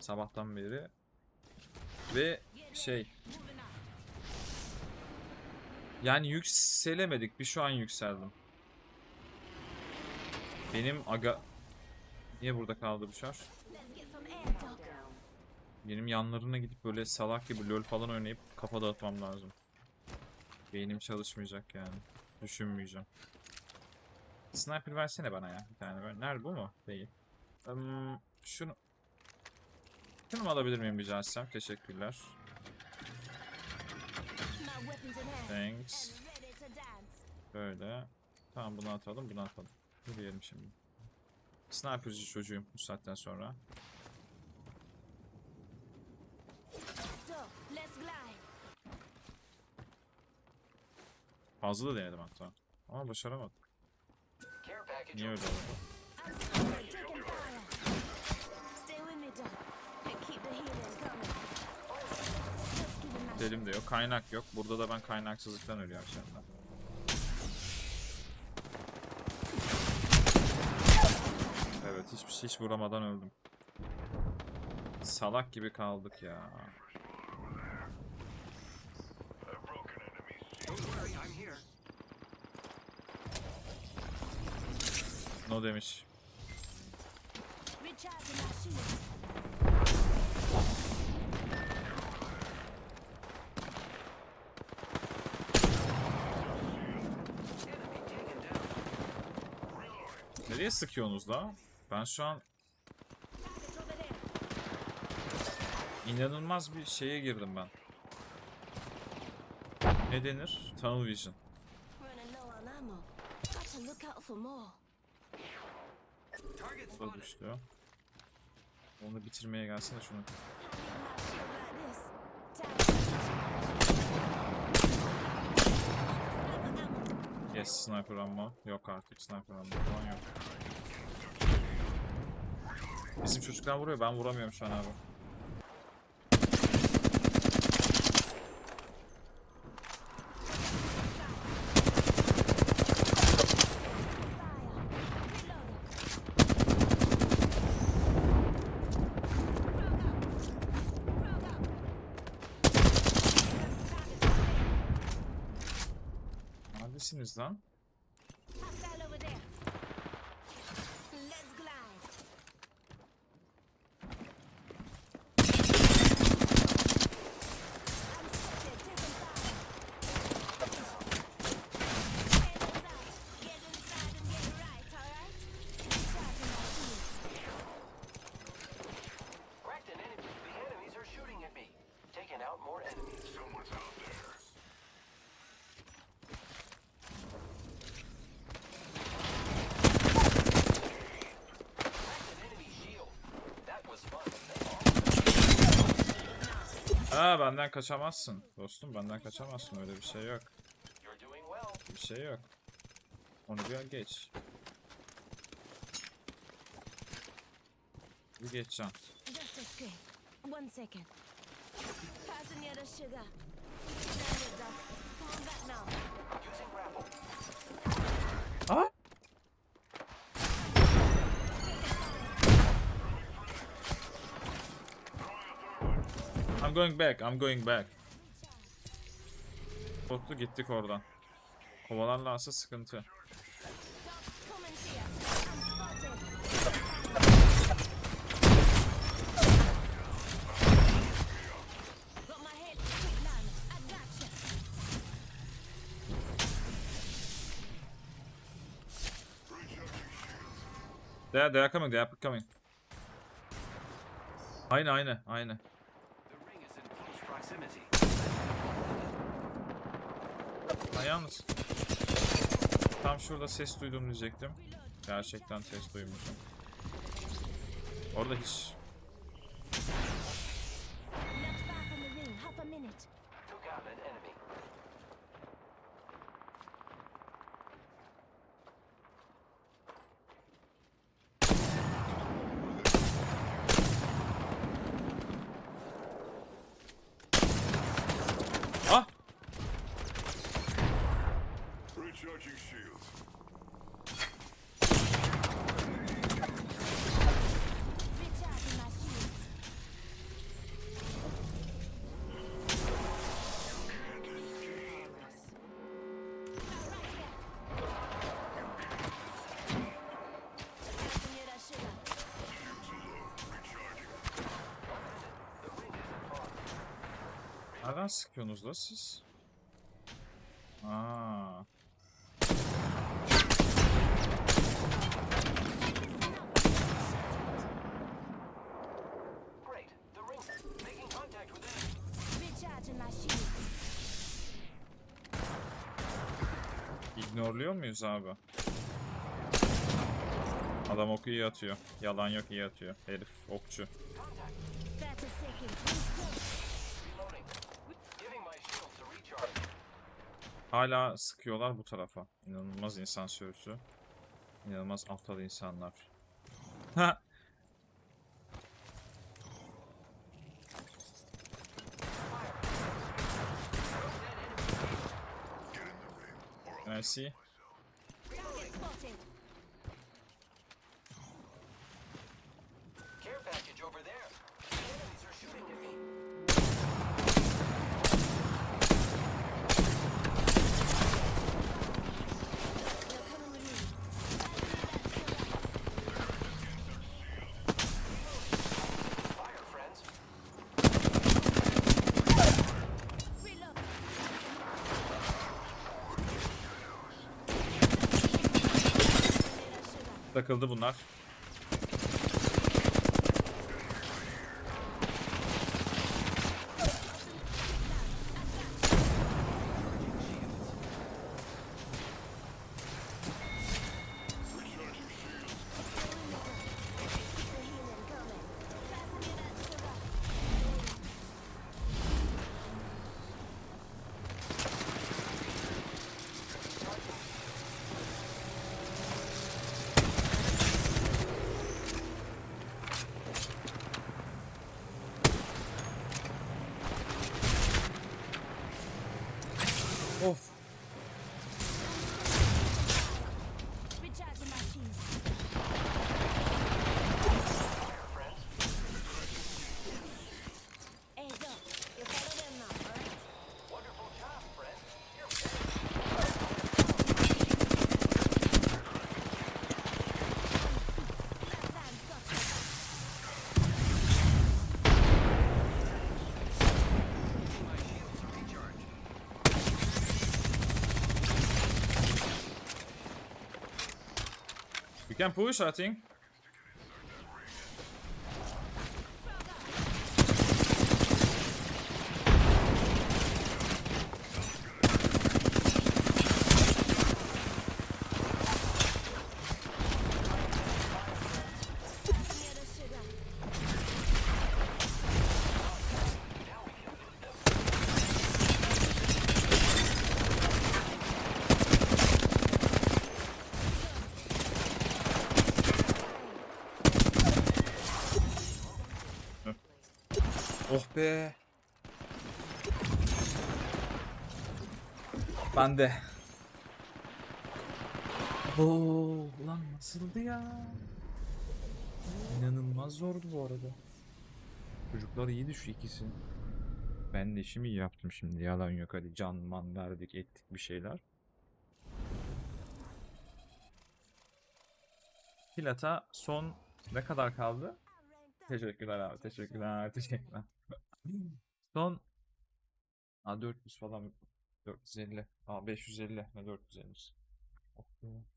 Sabahtan beri. Ve şey yani yükselemedik. Bir şu an yükseldim. Benim aga... Niye burada kaldı bu şar? Benim yanlarına gidip böyle salak gibi lol falan oynayıp kafa dağıtmam lazım. Beynim çalışmayacak yani. Düşünmeyeceğim. Sniper versene bana ya bir tane. Nerede bu mu? Değil. Hmm, şunu... Şunu alabilir miyim rica etsem? Teşekkürler. Thanks. Böyle. Tamam bunu atalım, bunu atalım. Yürüyelim şimdi. Sniperci çocuğum bu saatten sonra. Fazla da denedim hatta. Ama başaramadım. Niye öyle oldu? Delim de yok. Kaynak yok. Burada da ben kaynaksızlıktan ölüyorum anda. Evet hiçbir şey hiç vuramadan öldüm. Salak gibi kaldık ya. No demiş. Nereye sıkıyorsunuz la? Ben şu an inanılmaz bir şeye girdim ben. Ne denir? Tunnel Vision. Target Bu da. Onu bitirmeye gelsene şunu. Yes, sniper ammo. Yok artık sniper ammo falan yok. Bizim çocuklar vuruyor, ben vuramıyorum şu an abi. Neredesiniz lan? Aa benden kaçamazsın. Dostum benden kaçamazsın öyle bir şey yok. Bir şey yok. Onu bir geç. Bir geçeceğim. One second. Passing sugar. Now. Using grapple. I'm going back, I'm going back. Botlu gittik oradan. Kovalarlarsa sıkıntı. They are, they are coming, they are coming. Aynı aynı aynı. Ben yalnız. Tam şurada ses duydum diyecektim. Gerçekten ses duymuşum. Orada hiç Nereden sıkıyorsunuz da siz? Aa. İgnorluyor muyuz abi? Adam oku iyi atıyor. Yalan yok iyi atıyor. Herif okçu. Contact. 30 seconds. Restore. Reloading. Giving my shields a recharge. Hala sıkıyorlar bu tarafa. İnanılmaz insan sürüsü. İnanılmaz aptal insanlar. Ha. Can Takıldı bunlar. Become pusher, I ting. Oh be. Ben de. Oo, lan nasıldı ya? İnanılmaz zordu bu arada. Çocuklar iyiydi şu ikisi. Ben de işimi iyi yaptım şimdi. Yalan yok hadi can man verdik ettik bir şeyler. Plata son ne kadar kaldı? Teşekkürler abi. Teşekkürler. Teşekkürler. Son Aa, 400 falan 450. Aa 550 ne 450. Oh be.